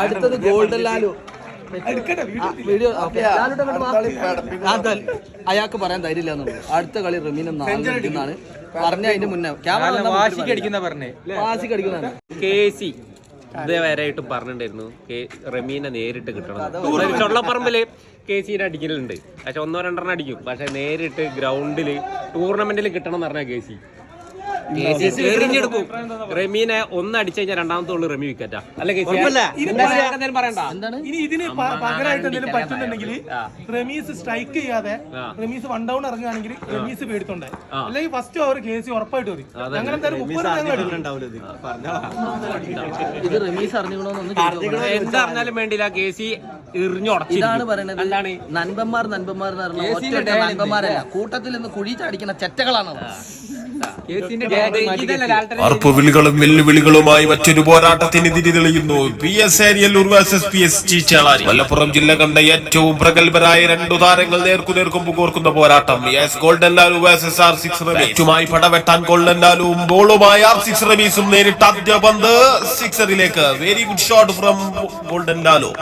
അടുത്തത് golden Lalu. Video അയാൾക്ക് പറയാൻ ധൈര്യമില്ല എന്നുള്ളൂ അടുത്ത കളി റമീനും നാളെ പറഞ്ഞ അതിന്റെ മുന്നേ ക്യാമറ വാശിക്ക് അടിക്കുന്ന പറഞ്ഞേ. വാശിക്ക് അടിക്കുന്നതാണ്. കെ സി ഇതേവരെയായിട്ട് പറഞ്ഞിട്ടുണ്ടായിരുന്നു. കെ റമീനെ നേരിട്ട് കിട്ടണം ചൊള്ളപ്പറമ്പിൽ കെ സിനെ അടിക്കലുണ്ട്. പക്ഷെ ഒന്നോ രണ്ടെണ്ണം അടിക്കും. പക്ഷെ നേരിട്ട് ഗ്രൗണ്ടിൽ ടൂർണമെന്റിൽ കിട്ടണം എന്ന് പറഞ്ഞ കെ സി എറിഞ്ഞെടുക്കും. റമീനെ ഒന്നടിച്ചു കഴിഞ്ഞാൽ രണ്ടാമത്തെ ഉള്ളു റമി വിക്കറ്റാ. ഇനി ഇതിന് പകരമായിട്ട് എന്തെങ്കിലും പറ്റുന്നുണ്ടെങ്കിൽ റമീസ് സ്ട്രൈക്ക് ചെയ്യാതെ റമീസ് വൺ ഡൗൺ ഇറങ്ങുകയാണെങ്കിൽ റമീസ് പേടിത്തോണ്ടേ അല്ലെങ്കിൽ ഫസ്റ്റ് ഓവർ കെ സി ഉറപ്പായിട്ട് വരും അങ്ങനെ. ഇത്. റമീസ് ചോദിച്ചു എന്തറിഞ്ഞാലും വേണ്ടില്ല കെ സി ഇതാണ് പറയുന്നത് നൻപന്മാർ നൻപന്മാർ എന്ന് പറഞ്ഞാൽ നൻപന്മാരല്ല. കൂട്ടത്തിൽ നിന്ന് കുഴി ചാടിക്കുന്ന ചെറ്റകളാണ് അവർ. അർപ്പുവിളികളും വെല്ലുവിളികളുമായി മറ്റൊരു പോരാട്ടത്തിന് തിരി തെളിയുന്നു P S Ariyallur versus P S G Chelari. Malappuram ജില്ല കണ്ട ഏറ്റവും പ്രഗത്ഭരായ രണ്ടു താരങ്ങൾ നേർക്കുനേർക്കും കോർക്കുന്ന പോരാട്ടം. S golden Lalu versus R six റമീസുമായി പടവെട്ടാൻ ഗോൾഡൻ ലാലുവും ബോളുമായി ആർ സിക്സ് റമീസും നേരിട്ട് ആദ്യ പന്ത് സിക്സറിലേക്ക്. Very good shot from golden Lalu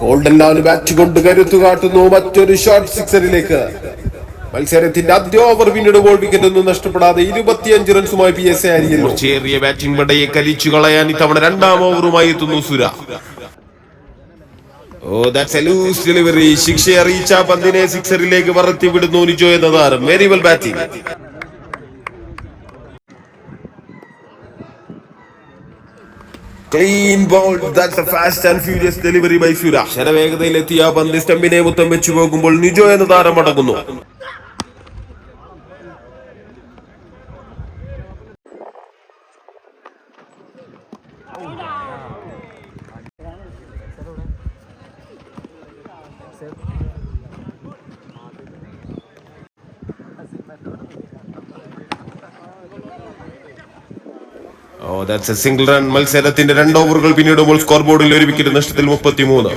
golden Lalu bat കൊണ്ട് കരുത്തു കാട്ടുന്നു മറ്റൊരു ഷോർട്ട് സിക്സറിലേക്ക്. മത്സരത്തിന്റെ ആദ്യ ഓവർ പിന്നീട് ഗോൾ വിക്കറ്റ് ഒന്നും നഷ്ടപ്പെടാതെ ഇരുപത്തിയഞ്ച് റൺസുമായി പി എസ് ആരിയൽ ചേറിയ ബാറ്റിംഗ് പടയെ കലിച്ചു കളയാൻ ഇത്തവണ രണ്ടാം ഓവറുമായി എത്തുന്നു Sura. Oh that's a loose delivery ശിക്ഷയെ അറിയിച്ച പന്തിനെ സിക്സറിലേക്ക് പറത്തി വിടുന്നു നിജോ എന്ന താരം. Very well batting clean ball that's a fast and furious delivery by Sura. ശരവേഗതയിലെത്തിയ പന്തി പന്ത് സ്റ്റമ്പിനെ മുത്തം വെച്ചു പോകുമ്പോൾ നിജോ എന്ന താരം മടങ്ങുന്നു oh that's a single run മത്സരത്തിന്റെ രണ്ട് ഓവറുകൾ പിന്നിടുമ്പോൾ സ്കോർ ബോർഡിൽ ഒരു വിക്കറ്റ് നഷ്ടത്തിൽ മുപ്പത്തിമൂന്ന്.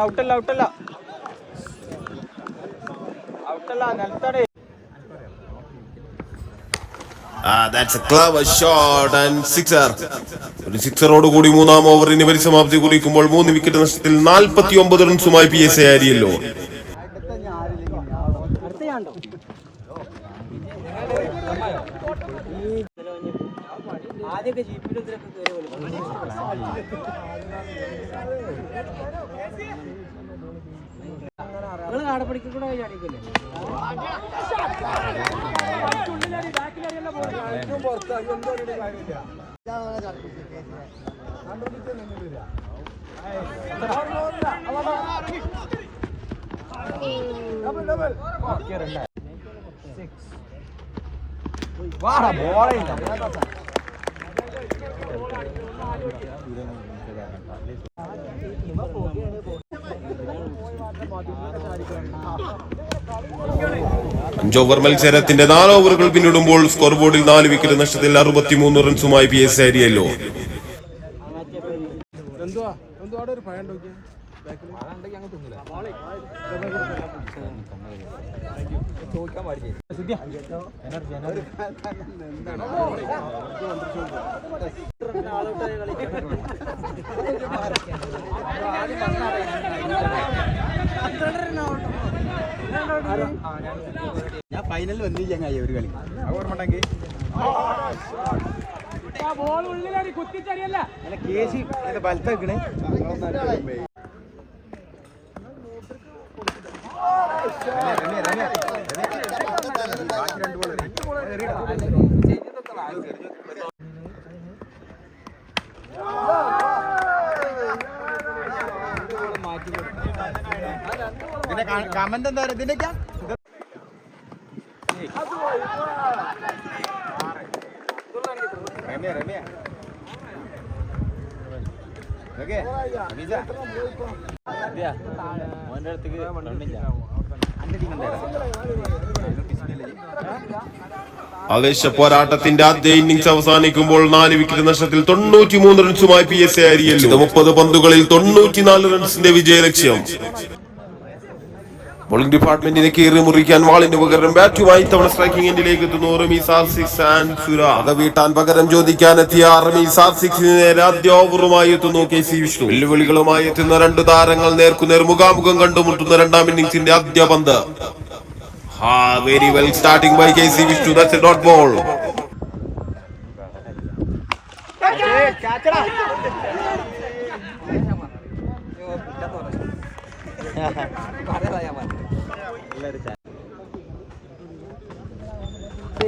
ഔട്ടല്ല ഔട്ടല്ല ഔട്ടല്ല നിലത്തടേ that's a clever shot and sixer ഒരു സിക്സറോട് കൂടി മൂന്നാം ഓവറിന് പരിസമാപ്തി കുറിക്കുമ്പോൾ മൂന്ന് വിക്കറ്റ് നഷ്ടത്തിൽ നാൽപ്പത്തി ഒമ്പത് റൺസുമായി പി എസ് എ ആരിയല്ലോ നിങ്ങൾ കാടപ്പടിക്ക് കൂടെ ചാടിക്കല്ലേ അഞ്ചോവർ മത്സരത്തിന്റെ നാല് ഓവറുകൾ പിന്നിടുമ്പോൾ സ്കോർ ബോർഡിൽ നാല് വിക്കറ്റ് നഷ്ടത്തിൽ അറുപത്തിമൂന്ന് റൺസുമായി പി എസ് ആരിയല്ലോ ഞാൻ ഫൈനലിൽ വന്നു ചങ്ങായി ഒരു കളി ഓർമ്മ കുത്തിച്ചടിയല്ല കേസി ബലത്ത് വെക്കണേ കമന്റ് എന്താ ഇതിന്റെ രമ്യ രമ്യ ഓക്കെ കണ്ടില്ല ആവേശ പോരാട്ടത്തിന്റെ ആദ്യ ഇന്നിംഗ്സ് അവസാനിക്കുമ്പോൾ നാല് വിക്കറ്റ് നഷ്ടത്തിൽ തൊണ്ണൂറ്റിമൂന്ന് റൺസുമായി പി എസ് എ അരിയൽ. മുപ്പത് പന്തുകളിൽ തൊണ്ണൂറ്റിനാല് റൺസിന്റെ വിജയലക്ഷ്യം. ബോളിംഗ് ഡിപ്പാർട്ട്മെന്റിനെ കീറി മുറിക്കാൻ വാളിന് പകരം ബാറ്റുമായി തവണ സ്ട്രൈക്കിംഗ് എൻഡിലേക്ക് എത്തുന്നു. റമീസ് ആർ സിക്സ് ആൻഡ് സുര അത വീട്ടാൻ പകരം ചോദിക്കാനെത്തിയ റമീസ് ആർ സിക്സിന് നേരെ ആദ്യ ഓവറുമായി എത്തുന്നു. K C Vishnu. വെല്ലുവിളികളുമായി എത്തുന്ന രണ്ട് താരങ്ങൾ നേർക്കുനേർ മുഖാമുഖം കണ്ടുമുട്ടുന്ന രണ്ടാം ഇന്നിംഗ്സിന്റെ ആദ്യ പന്ത്. ഹാ very well starting by K C Vishnu. That's a dot ball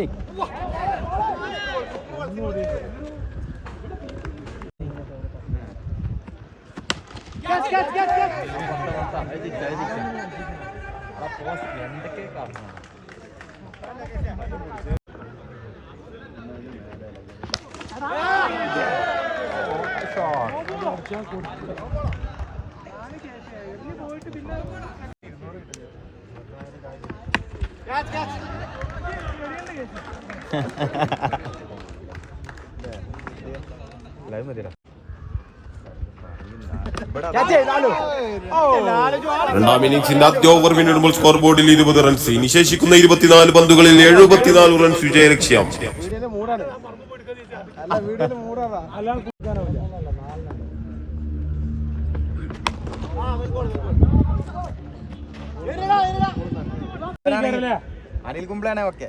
ഏയ് എന്തൊക്കെ കാരണം പോയിട്ട് പിന്നെ രണ്ടാം ഇന്നിംഗ്സിന്റെ ആദ്യ ഓവർ പിന്നിടുമ്പോൾ സ്കോർ ബോർഡിൽ ഇരുപത് റൺസ് ഇനി ശേഷിക്കുന്ന ഇരുപത്തിനാല് പന്തുകളിൽ എഴുപത്തിനാല് റൺസ് വിജയ വിജയലക്ഷ്യം. Anil കുംബ്ലാണേ okay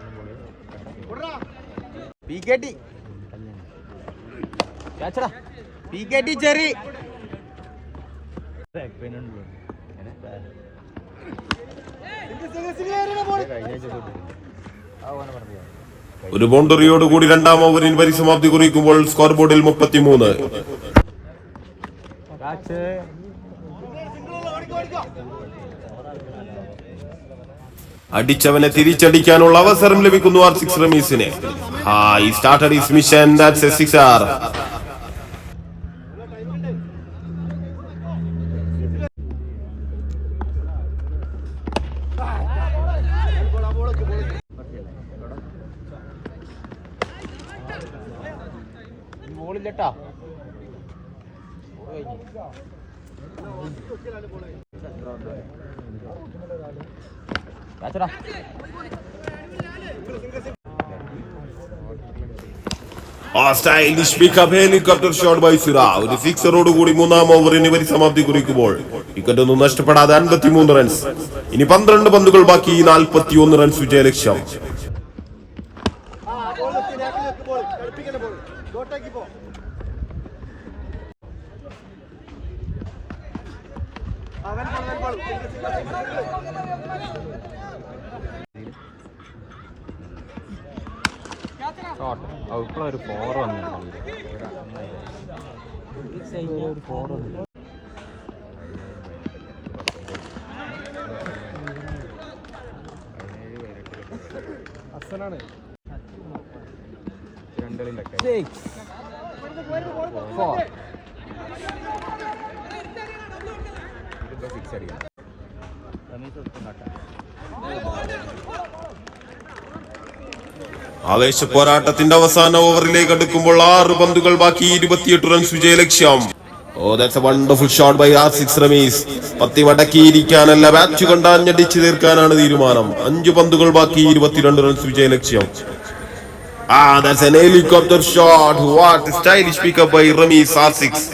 P K T. P K T cherry. ഒരു ബൗണ്ടറിയോടുകൂടി രണ്ടാം ഓവറിൽ പരിസമാപ്തി കുറിക്കുമ്പോൾ സ്കോർ ബോർഡിൽ മുപ്പത്തിമൂന്ന്. അടിച്ചവനെ തിരിച്ചടിക്കാനുള്ള അവസരം ലഭിക്കുന്നു R six റമീസിന്. Hi started is mission that's a six R ബോളില്ലട്ടാ ആ stylish pickup helicopter shot by Sira ഒരു സിക്സറോട് കൂടി മൂന്നാം ഓവറിന് പരിസമാപ്തി കുറിക്കുമ്പോൾ. വിക്കറ്റ് ഒന്നും നഷ്ടപ്പെടാതെ അൻപത്തിമൂന്ന് റൺസ് ഇനി പന്ത്രണ്ട് പന്തുകൾ ബാക്കി നാൽപ്പത്തി ഒന്ന് റൺസ് വിജയലക്ഷ്യം ഒരു ഫോർ വന്നു ഒരു ഫോർ വന്നു ആവേശ പോരാട്ടത്തിന്റെ അവസാന ഓവറിലേക്ക് അടുക്കുമ്പോൾ ആറ് പന്തുകൾ ബാക്കി ഇരുപത്തിയെട്ട് റൺസ് വിജയലക്ഷ്യം. ഓ that's a wonderful shot by R six Ramees പത്തി മടക്കിയിരിക്കാനല്ല ബാറ്റ് കൊണ്ട് അഞ്ഞടിച്ചു തീർക്കാനാണ് തീരുമാനം. അഞ്ചു പന്തുകൾ ബാക്കി ഇരുപത്തിരണ്ട് റൺസ് വിജയലക്ഷ്യം. ആ that's an helicopter shot what stylish pickup by Ramees R six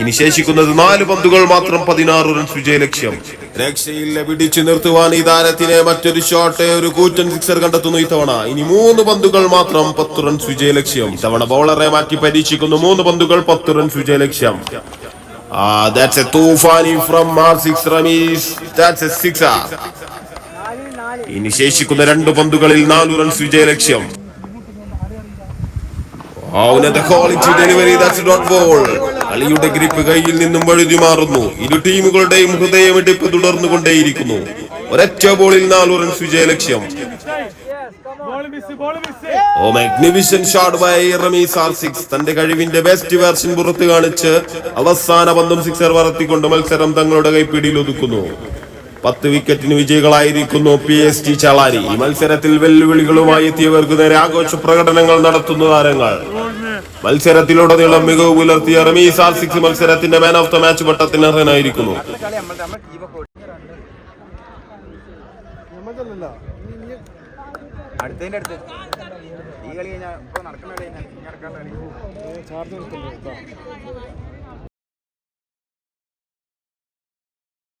ഇനി ശേഷിക്കുന്നത് നാല് പന്തുകൾ മാത്രം പതിനാറ് റൺസ് വിജയലക്ഷ്യം. രക്ഷയില്ല പിടിച്ചു നിർത്തുവാൻ ഈ താരത്തിനെ മറ്റൊരു ഷോട്ട് ഒരു കൂറ്റൻ സിക്സർ കണ്ടെത്തുന്നു ഇത്തവണ. ഇനി മൂന്ന് പന്തുകൾ മാത്രം പത്ത് റൺസ് വിജയലക്ഷ്യം. ഇത്തവണ ബൗളറെ മാറ്റി പരീക്ഷിക്കുന്നു. മൂന്ന് പന്തുകൾ പത്ത് റൺസ് വിജയലക്ഷ്യം. ലക്ഷ്യം a toofani from R six Ramees that's a six ഇനി ശേഷിക്കുന്ന രണ്ട് പന്തുകളിൽ നാലു റൺസ് വിജയലക്ഷ്യം. ഔനത്തെ quality delivery that's dot ball കളിയുടെ ഗ്രിപ്പ് കയ്യിൽ നിന്നും വഴുതി മാറുന്നു. ഇരു ടീമുകളുടെയും ഹൃദയമിടിപ്പ് തുടർന്നുകൊണ്ടേയിരിക്കുന്നു. ഒരൊറ്റ ബോളിൽ നാലു റൺസ് വിജയലക്ഷ്യം. ഓ മാഗ്നിവിഷൻ ഷോട്ട് ബൈ തന്റെ കഴിവിന്റെ ബെസ്റ്റ് വേർഷൻ പുറത്തു കാണിച്ച് അവസാന പന്തും സിക്സർ പറത്തിക്കൊണ്ട് മത്സരം തങ്ങളുടെ കൈപ്പിടിയിൽ ഒതുക്കുന്നു. പത്ത് വിക്കറ്റിന് വിജയികളായിരിക്കുന്നു പി എസ് ടി ചളാരി. ഈ മത്സരത്തിൽ വെല്ലുവിളികളുമായി എത്തിയവർക്ക് നേരെ ആഘോഷ പ്രകടനങ്ങൾ നടത്തുന്ന താരങ്ങൾ. മത്സരത്തിലുടനീളം മികവ് പുലർത്തിയ റമീസ് ആർ സിക്സ് മത്സരത്തിന്റെ മാൻ ഓഫ് ദ മാച്ച് പട്ടത്തിന് അർഹനായിരിക്കുന്നു. അടുത്തതിന്റെ അടുത്ത് ഈ കളി കഴിഞ്ഞാൽ ഇപ്പൊ നടക്കുന്ന കളി നടക്കാത്ത കളി